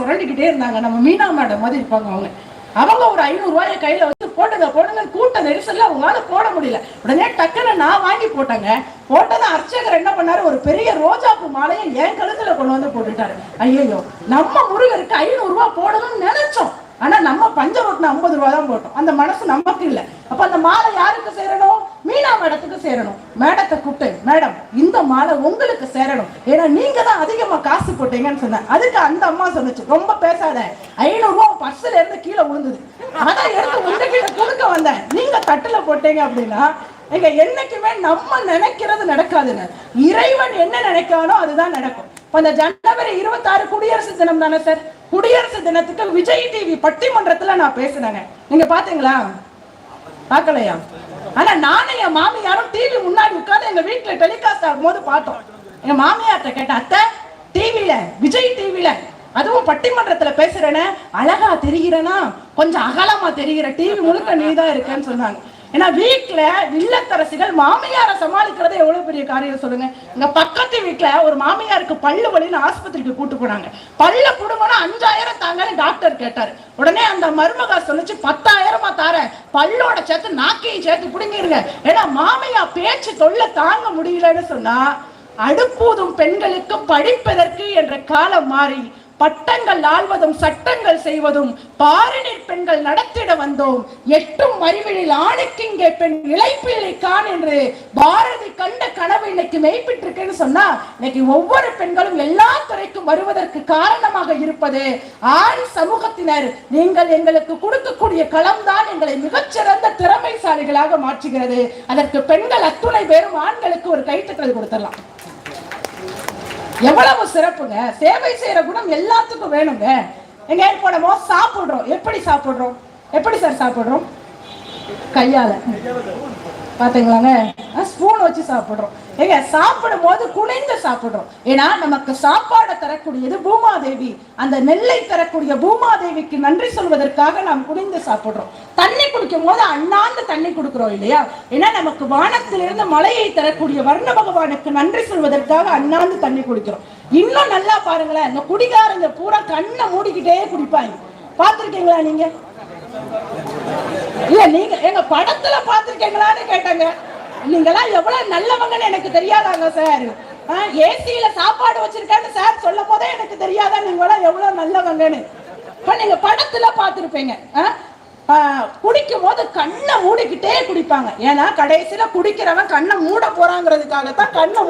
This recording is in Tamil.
சுரண்டிக்கிட்டே இருந்தாங்க. நம்ம மீனா மேடம் மாதிரி இருப்பாங்க அவங்க. அவங்க ஒரு ஐநூறு ரூபாய கையில போட்டுங்க போடுங்க கூட்ட நெரிசலில் அவங்களால போட முடியல. உடனே டக்குன்னு நான் வாங்கி போட்டேங்க. போட்டதை அர்ச்சகர் என்ன பண்ணாரு? ஒரு பெரிய ரோஜாப்பூ மாலையை என் கழுத்துல கொண்டு வந்து போட்டுட்டாரு. ஐயோ நம்ம முருகருக்கு ஐநூறு போடணும்னு நினைச்சோம். ஆனா நம்ம பஞ்சரோட்ல ஐம்பது ரூபா தான் போட்டோம். அந்த மனசு நமக்கு இல்லை. அப்போ அந்த மாலை யாருக்கு சேரணும்? சேரணும். மேடத்தை கூப்பிட்டு மேடம் இந்த மாலை உங்களுக்கு சேரணும். ஏன்னா நீங்க தான் அதிகமா காசு போட்டீங்கன்னு சொன்னேன். அதுக்கு அந்த அம்மா சொன்னுச்சு ரொம்ப பேசாத. ஐநூறு ரூபா பர்ஸ்ல இருந்து கீழே விழுந்தது. அதான் எடுத்து உங்க கீழே கொடுக்க வந்தேன். நீங்க தட்டுல போட்டீங்க அப்படின்னா எங்க என்னைக்குமே நம்ம நினைக்கிறது நடக்காதுங்க. இறைவன் என்ன நினைக்கானோ அதுதான் நடக்கும். இப்போ இந்த ஜனவரி இருபத்தாறு குடியரசு தினம் தானே சார்? குடியரசு தினத்துக்கு விஜய் டிவி பட்டிமன்றத்துல நான் பேசினேங்க. நீங்க பாத்தீங்களா? பார்க்கலையா ஆனா நானும் என் மாமியாரும் டிவி முன்னாடி உட்காந்து எங்க வீட்டுல டெலிகாஸ்ட் ஆகும்போது பார்த்தோம். எங்க மாமியார்ட்ட கேட்ட அத்தை டிவில விஜய் டிவில அதுவும் பட்டிமன்றத்துல பேசுறேன்னு அழகா தெரிகிறனா? கொஞ்சம் அகலமா தெரிகிற டிவி முழுக்க நீதான் இருக்கேன்னு சொன்னாங்க. ஏன்னா வீட்டில் இல்லத்தரசிகள் மாமியாரை சமாளிக்கிறது எவ்வளோ பெரிய காரியம் சொல்லுங்க. இந்த பக்கத்து வீட்டில் ஒரு மாமியாருக்கு பல்லு வலின்னு ஆஸ்பத்திரிக்கு கூட்டு போனாங்க. பல்ல புடுங்கனா அஞ்சாயிரம் தாங்கன்னு டாக்டர் கேட்டார். உடனே அந்த மருமகா சொல்லிச்சு பத்தாயிரமா தாரேன். பல்லோட சேர்த்து நாக்கையும் சேர்த்து பிடுங்கிருங்க. ஏன்னா மாமியா பேச்சு தொல்லை தாங்க முடியலன்னு சொன்னா அடுப்பூதும் பெண்களுக்கு படிப்பதற்கு என்ற காலம் மாறி பட்டங்கள் ஆழ்வதும் சட்டங்கள் செய்வதும் பாரினிற் பெண்கள் நடத்திட வந்தோம். எட்டும் அறிவிலில் ஆணுக்கிங்கே பெண் இழைப்பில்லை கான் என்று பாரதி கண்ட கனவு இன்னைக்கு மெய்ப்பிட்டிருக்கேன்னு சொன்னா இன்னைக்கு ஒவ்வொரு பெண்களும் எல்லா துறைக்கும் வருவதற்கு காரணமாக இருப்பது ஆண் சமூகத்தினர். நீங்கள் எங்களுக்கு கொடுக்கக்கூடிய களம்தான் எங்களை மிகச்சிறந்த திறமைசாலிகளாக மாற்றுகிறது. அதற்கு பெண்கள் அத்துணை பேரும் ஆண்களுக்கு ஒரு கைத்தட்டல் கொடுத்துடலாம். எவ்வளவு சிறப்புங்க? சேவை செய்யற குணம் எல்லாத்துக்கும் வேணுங்க. எங்க போனமோ சாப்பிடுறோம். எப்படி சாப்பிடுறோம்? எப்படி சார் சாப்பிடுறோம்? கையால. பாத்தீங்களாங்க? ஸ்பூன் வச்சு சாப்பிடுறோம். ஏங்க சாப்பிடும் போது குனிந்து சாப்பிடுறோம். ஏன்னா நமக்கு சாப்பாடை தரக்கூடியது பூமாதேவி. அந்த நெல்லை தரக்கூடிய பூமாதேவிக்கு நன்றி சொல்வதற்காக நாம் குனிந்து சாப்பிடுறோம். தண்ணி குடிக்கும் போது அண்ணாந்து தண்ணி கொடுக்குறோம் இல்லையா? ஏன்னா நமக்கு வானத்திலிருந்து மழையை தரக்கூடிய வர்ண பகவானுக்கு நன்றி சொல்வதற்காக அண்ணாந்து தண்ணி குடிக்கிறோம். இன்னும் நல்லா பாருங்களேன் இந்த குடிகாரங்க பூரா கண்ணை மூடிக்கிட்டே குடிப்பாங்க. பார்த்துருக்கீங்களா நீங்க? இல்ல நீங்க எங்க படத்துல பாத்திருக்கீங்களான்னு கேட்டாங்க. நீங்களாம் எவ்வளவு நல்லவங்கன்னு எனக்கு தெரியாதாங்க சார். ஏசியில சாப்பாடு வச்சிருக்கேன்னு சார் சொல்ல போதே எனக்கு தெரியாதா நீங்க எவ்வளவு நல்லவங்கன்னு. இப்ப நீங்க படத்துல பாத்திருப்பீங்க குடிக்கும் போது கண்ணை மூடிக்கிட்டே குடிப்பாங்க. ஏன்னா கடைசியில குடிக்கிறவன் கண்ணை மூட போறாங்கிறதுக்காகத்தான் கண்ணை